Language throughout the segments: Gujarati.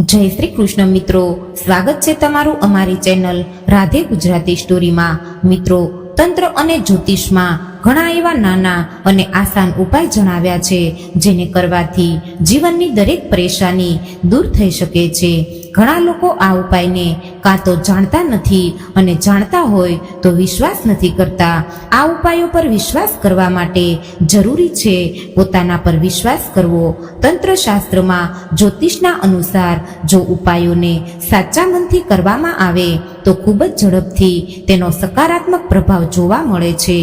જય શ્રી કૃષ્ણ મિત્રો. સ્વાગત છે તમારું અમારી ચેનલ રાધે ગુજરાતી સ્ટોરીમાં. મિત્રો, તંત્ર અને જ્યોતિષમાં ઘણા એવા નાના અને આસાન ઉપાય જણાવ્યા છે, જેને કરવાથી જીવનની દરેક પરેશાની દૂર થઈ શકે છે. ઘણા લોકો આ ઉપાયને કાં તો જાણતા નથી અને જાણતા હોય તો વિશ્વાસ નથી કરતા. આ ઉપાયો પર વિશ્વાસ કરવા માટે જરૂરી છે પોતાના પર વિશ્વાસ કરવો. તંત્રશાસ્ત્રમાં જ્યોતિષના અનુસાર જો ઉપાયોને સાચા મનથી કરવામાં આવે તો ખૂબ જ ઝડપથી તેનો સકારાત્મક પ્રભાવ જોવા મળે છે.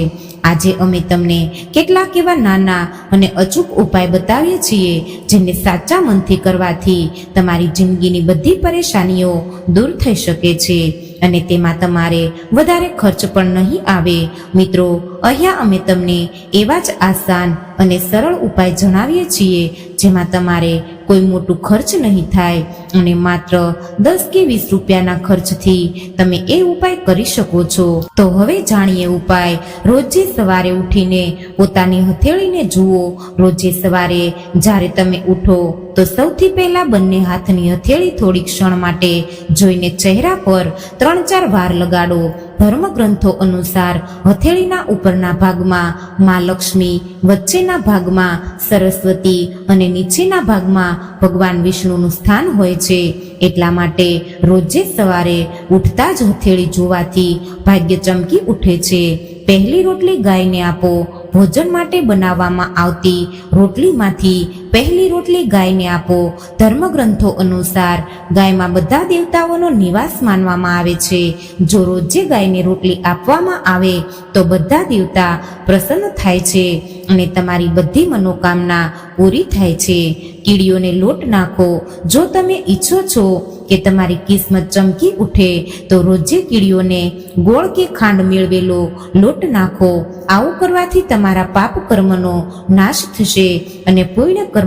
આજે અમે તમને કેટલાક એવા નાના અને અચૂક ઉપાય બતાવીએ છીએ જેને સાચા મનથી કરવાથી તમારી જિંદગીની બધી પરેશાનીઓ દૂર થઈ શકે છે. અને તેમાં તમારે વધારે ખર્ચ પણ નહીં આવે. મિત્રો અહીંયા અમે તમને એવા જ આસાન અને સરળ ઉપાય જણાવીએ છીએ, જેમાં તમારે કોઈ મોટું ખર્ચ નહીં થાય અને માત્ર દસ કે વીસ રૂપિયાના ખર્ચથી તમે એ ઉપાય કરી શકો છો. તો હવે જાણીએ ઉપાય. રોજે સવારે ઉઠીને પોતાની હથેળીને જુઓ. રોજે સવારે જ્યારે તમે ઉઠો, તો સૌથી પહેલા બંને હાથની હથેળી થોડી ક્ષણ માટે જોઈને ચહેરા પર ત્રણ ચાર વાર લગાડો. ધર્મગ્રંથો અનુસાર હથેળીના ઉપરના ભાગમાં મા લક્ષ્મી, વચ્ચેના ભાગમાં સરસ્વતી અને નીચેના ભાગમાં ભગવાન વિષ્ણુનું સ્થાન હોય છે. એટલા માટે રોજે સવારે ઉઠતા જ હથેળી જોવાથી ભાગ્ય ચમકી ઉઠે છે. પહેલી રોટલી ગાયને આપો. ભોજન માટે બનાવવામાં આવતી રોટલીમાંથી પહેલી રોટલી ગાયને આપો. ધર્મગ્રંથો અનુસાર ગાયમાં બધા દેવતાઓનો નિવાસ માનવામાં આવે છે. જો રોજે ગાયને રોટલી આપવામાં આવે, તો બધા દેવતા પ્રસન્ન થાય છે અને તમારી બધી મનોકામના પૂરી થાય છે. કીડીઓને લોટ નાખો. જો તમે ઈચ્છો છો કે તમારી કિસ્મત ચમકી ઉઠે, તો રોજે કીડીઓને ગોળ કે ખાંડ મેળવેલો લોટ નાખો. આવું કરવાથી તમારા પાપ કર્મનો નાશ થશે અને પૂર્ણ કર્મ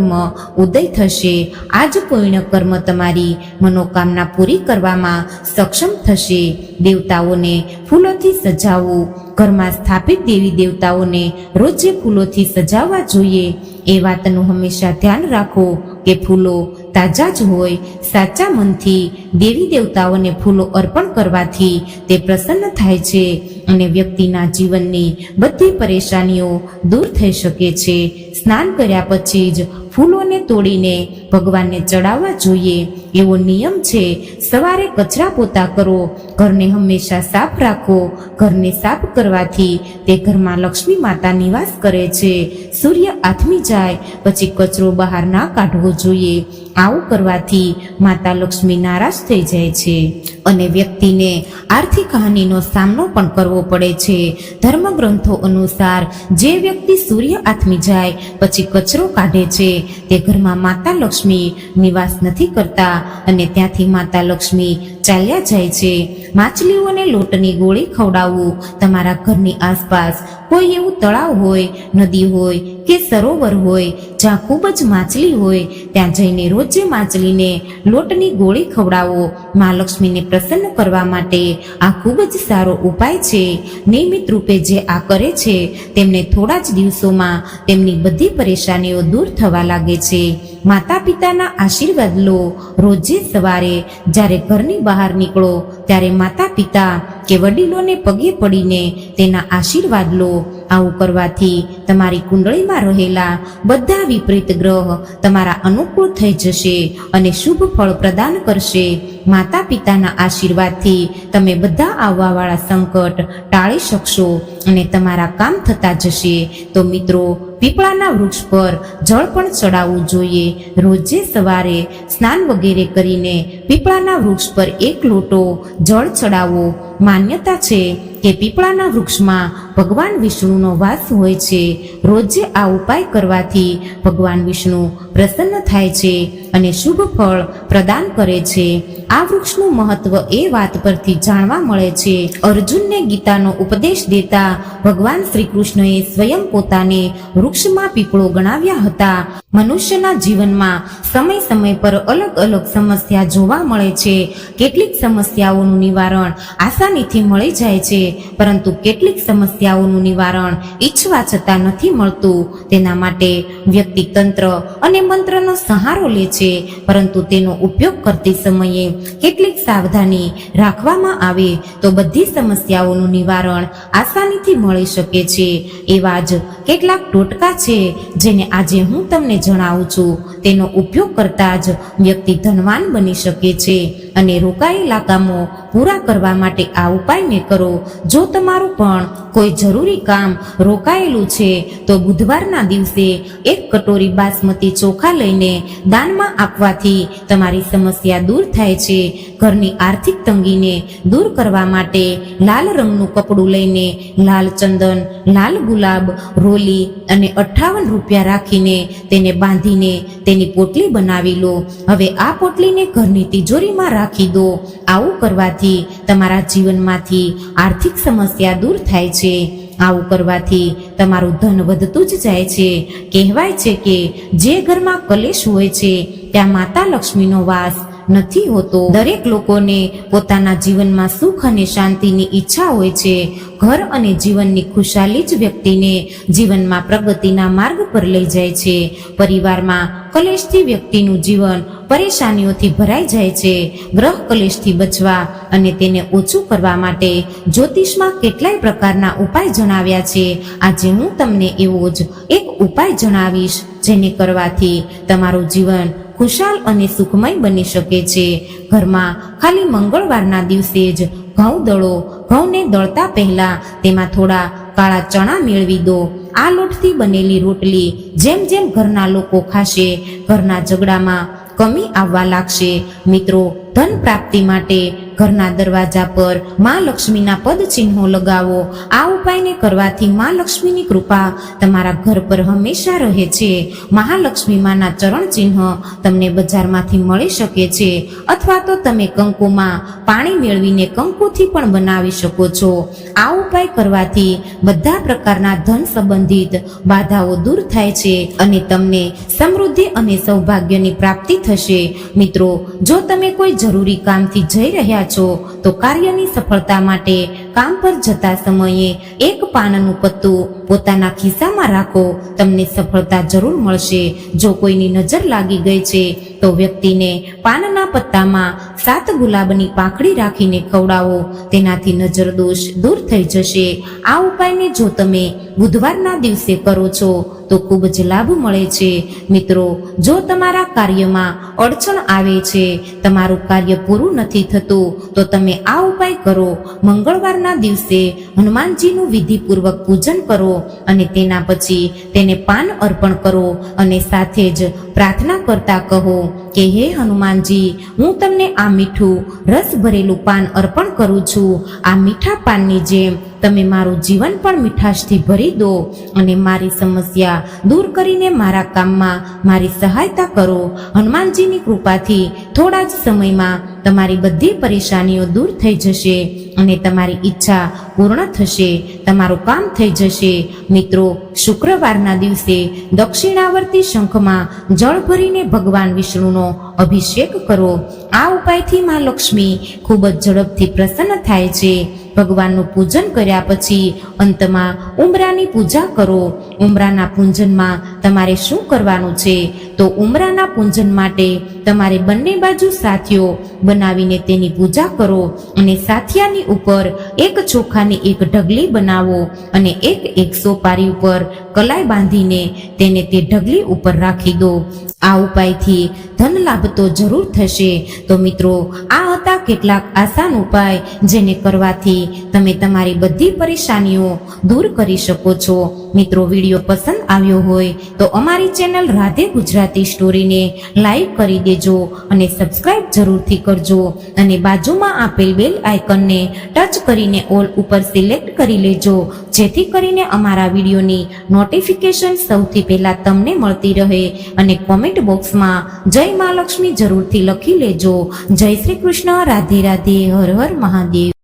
ઉદય થશે. આ જ પુણ્ય કર્મ તમારી મનોકામના પૂરી કરવામાં સક્ષમ થશે. દેવતાઓને ફૂલોથી સજાવવું ઘરમાં સ્થાપિત દેવી દેવતાઓને રોજે ફૂલોથી સજાવવા જોઈએ. એ વાતનું હંમેશા ધ્યાન રાખો કે ફૂલો તાજા જ હોય. સાચા મનથી દેવી દેવતાઓને ફૂલો અર્પણ કરવાથી તે પ્રસન્ન થાય છે અને વ્યક્તિના જીવનની બધી પરેશાનીઓ દૂર થઈ શકે છે. સ્નાન કર્યા પછી જ ફૂલોને તોડીને ભગવાનને ચડાવવા જોઈએ. એવો નિયમ છે, સવારે કચરા પોતા કરો, ઘરને હંમેશા સાફ રાખો. ઘરને સાફ કરવાથી તે ઘરમાં લક્ષ્મી માતા નિવાસ કરે છે. સૂર્ય આથમી જાય, પછી કચરો બહાર ના કાઢવો જોઈએ. આવું કરવાથી માતા લક્ષ્મી નારાજ થઈ જાય છે અને વ્યક્તિને આર્થિક હાનિનો સામનો પણ કરવો પડે છે. ધર્મગ્રંથો અનુસાર, જે વ્યક્તિ સૂર્ય આથમી જાય, પછી કચરો કાઢે છે તે ઘરમાં માતા લક્ષ્મી નિવાસ નથી કરતા અને ત્યાંથી માતા લક્ષ્મી ચાલ્યા જાય છે. માછલીઓને લોટની ગોળી ખવડાવવું, તમારા ઘરની આસપાસ કોઈ એવું તળાવ હોય, નદી હોય કે સરોવર હોય, જ્યાં ખૂબ જ માછલી હોય, ત્યાં જઈને રોજે માછલીને લોટની ગોળી ખવડાવો. મા લક્ષ્મીને પ્રસન્ન કરવા માટે આ ખૂબ જ સારો ઉપાય છે. નિયમિત રૂપે જે આ કરે છે, તેમને થોડા જ દિવસોમાં તેમની બધી પરેશાનીઓ દૂર થવા લાગે છે. માતા પિતાના આશીર્વાદ લો. રોજે સવારે જ્યારે ઘરની બહાર નીકળો, ત્યારે માતા પિતા કે વડીલોને પગે પડીને તેના આશીર્વાદ લો. આવું કરવાથી તમારી કુંડળીમાં રહેલા બધા વિપરીત ગ્રહ તમારા અનુકૂળ થઈ જશે અને શુભ ફળ પ્રદાન કરશે. માતા પિતાના આશીર્વાદથી તમે બધા આવવાવાળા સંકટ ટાળી શકશો અને તમારા કામ થતા જશે. તો મિત્રો, પીપળાના વૃક્ષ પર જળ પણ ચડાવવું જોઈએ. રોજે સવારે સ્નાન વગેરે કરીને પીપળાના વૃક્ષ પર એક લોટો જળ ચડાવવો માન્યતા છે કે પીપળાના વૃક્ષમાં ભગવાન વિષ્ણુનો વાસ હોય છે રોજે આ ઉપાય કરવાથી ભગવાન વિષ્ણુ પ્રસન્ન થાય છે અને શુભ ફળ પ્રદાન કરે છે. આ વૃક્ષનું મહત્વ એ વાત પરથી જાણવા મળે છે. અર્જુનને ગીતાનો ઉપદેશ દેતા ભગવાન શ્રી કૃષ્ણએ સ્વયં પોતાને વૃક્ષમાં પીપળો ગણાવ્યા હતા. મનુષ્યના જીવનમાં સમય સમય પર અલગ અલગ સમસ્યા જોવા મળે છે. કેટલીક સમસ્યાઓનું નિવારણ આસાનીથી મળી જાય છે, પરંતુ કેટલીક સમસ્યાઓનું નિવારણ ઈચ્છવા છતાં નથી મળતું. તેના માટે વ્યક્તિ તંત્ર અને મંત્રનો સહારો લે છે, પરંતુ તેનો ઉપયોગ કરતી સમયે કેટલીક સાવધાની રાખવામાં આવે તો બધી સમસ્યાઓનું નિવારણ આસાનીથી મળી શકે છે. એવા જ કેટલાક ટોટકા છે, જેને આજે હું તમને જણાવું છું. તેનો ઉપયોગ કરતા જ વ્યક્તિ ધનવાન બની શકે છે. અને રોકાયેલા કામો પૂરા કરવા માટે આ ઉપાયને કરો. જો તમારું પણ કોઈ જરૂરી કામ રોકાયેલું છે, તો બુધવારના દિવસે એક કટોરી બાસમતી ચોખા લઈને દાનમાં આપવાથી તમારી સમસ્યા દૂર થાય છે. ઘરની આર્થિક તંગીને દૂર કરવા માટે લાલ રંગનું કપડું લઈને લાલ ચંદન, લાલ ગુલાબ, રોલી અને અઠ્ઠાવન રૂપિયા રાખીને તેને બાંધીને તેની પોટલી બનાવી લો. હવે આ પોટલીને ઘરની તિજોરીમાં રાખી દો. આવું કરવાથી તમારા જીવનમાંથી આર્થિક સમસ્યા દૂર થાય છે. આવું કરવાથી તમારું ધન વધતું જ જાય છે. કહેવાય છે કે જે ઘરમાં કલેશ હોય છે, ત્યાં માતા લક્ષ્મીનો વાસ નથી હોતો. દરેક લોકોને પોતાના જીવનમાં સુખ અને શાંતિની ઈચ્છા હોય છે. ઘર અને જીવનની ખુશાલી જ વ્યક્તિને જીવનમાં પ્રગતિના માર્ગ પર લઈ જાય છે. પરિવારમાં કલેશથી વ્યક્તિનું જીવન પરેશાનીઓથી ભરાઈ જાય છે. ગ્રહ કલેશથી બચવા અને તેને ઓછું કરવા માટે જ્યોતિષમાં કેટલાય પ્રકારના ઉપાય જણાવ્યા છે. આજે હું તમને એવો જ એક ઉપાય જણાવીશ જેને કરવાથી તમારું જીવન ખુશાલ અને સુખમય બની શકે છે. ઘરમાં ખાલી મંગળવારના દિવસે જ ઘઉં દળો, ઘઉંને દળતા પહેલા તેમાં થોડા કાળા ચણા મેળવી દો. આ લોટથી બનેલી રોટલી જેમ જેમ ઘરના લોકો ખાશે, ઘરના ઝઘડામાં કમી આવવા લાગશે. મિત્રો, ધન પ્રાપ્તિ માટે ઘરના દરવાજા પર મા લક્ષ્મીના પદ ચિહ્નો લગાવો. આ ઉપાયને કરવાથી મા લક્ષ્મીની કૃપા તમારા ઘર પર હંમેશા રહે છે. મહાલક્ષ્મી માના ચરણ ચિહ્ન તમને બજારમાંથી મળી શકે છે. અથવા તો તમે કંકુમાં પાણી મેળવીને કંકુથી પણ બનાવી શકો છો. આ ઉપાય કરવાથી બધા પ્રકારના ધન સંબંધિત બાધાઓ દૂર થાય છે અને તમને સમૃદ્ધિ અને સૌભાગ્યની પ્રાપ્તિ થશે. મિત્રો, જો તમે કોઈ જરૂરી કામથી જઈ રહ્યા છો, તો કાર્યની સફળતા માટે કામ પર જતા સમયે એક પાનનું પત્તું પોતાના ખિસ્સામાં રાખો, તમને સફળતા જરૂર મળશે. જો કોઈની નજર લાગી ગઈ છે, તો વ્યક્તિને પાનના પત્તામાં સાત ગુલાબની પાંખડી રાખીને ખવડાવો. તેનાથી નજર દોષ દૂર થઈ જશે. આ ઉપાયને જો તમે બુધવારના દિવસે કરો છો તો ખૂબ જ લાભ મળે છે. મિત્રો, જો તમારા કાર્યમાં અડચણ આવે છે, તમારું કાર્ય પૂરું નથી થતું, તો તમે આ ઉપાય કરો. મંગળવારના દિવસે હનુમાનજીનું વિધિપૂર્વક પૂજન કરો અને તેના પછી તેને પાન અર્પણ કરો અને સાથે જ પ્રાર્થના કરતા કહો કે, હે હનુમાનજી, હું તમને આ મીઠું રસ ભરેલું પાન અર્પણ કરું છું. આ મીઠા પાનની જેમ તમે મારું જીવન પણ મીઠાશથી ભરી દો અને મારી સમસ્યા દૂર કરીને મારા કામમાં મારી સહાયતા કરો. હનુમાનજીની કૃપાથી થોડા જ સમયમાં તમારી બધી પરેશાનીઓ દૂર થઈ જશે અને તમારી ઈચ્છા પૂર્ણ થશે. તમારું કામ થઈ જશે. મિત્રો, શુક્રવારના દિવસે દક્ષિણાવર્તી શંખમાં જળ ભરીને ભગવાન વિષ્ણુનો અભિષેક કરો. આ ઉપાયથી માં લક્ષ્મી ખૂબ જ ઝડપથી પ્રસન્ન થાય છે. ભગવાનનું પૂજન કર્યા પછી અંતમાં ઉમરાની પૂજા કરો. ઉમરાના પૂજનમાં તમારે શું કરવાનું છે? તો ઉમરાના પૂજન માટે તમારે બંને બાજુ સાથીઓ બનાવીને તેની પૂજા કરો અને સાથિયાની ઉપર એક ચોખાની એક ઢગલી બનાવો અને એક એક સોપારી ઉપર કલાઈ બાંધીને તેને તે ઢગલી ઉપર રાખી દો. આ ઉપાયથી ધન લાભ તો જરૂર થશે. તો મિત્રો, આ હતા કેટલાક આસાન ઉપાય જેને કરવાથી તમે તમારી બધી પરેશાનીઓ દૂર કરી શકો છો. મિત્રો, વીડિયો પસંદ આવ્યો હોય તો અમારી ચેનલ રાધે ગુજરાતી સ્ટોરીને લાઈક કરી દેજો અને સબસ્ક્રાઇબ જરૂરથી કરજો અને બાજુમાં આપેલ બેલ આઇકનને ટચ કરીને ઓલ ઉપર સિલેક્ટ કરી લેજો. જેથી કરીને અમારા વિડીયોની નોટિફિકેશન સૌથી પહેલા તમને મળતી રહે અને કોમેન્ટ બોક્સમાં જય મા લક્ષ્મી જરૂરથી લખી લેજો. જય શ્રી કૃષ્ણ, રાધે રાધે, હર હર મહાદેવ.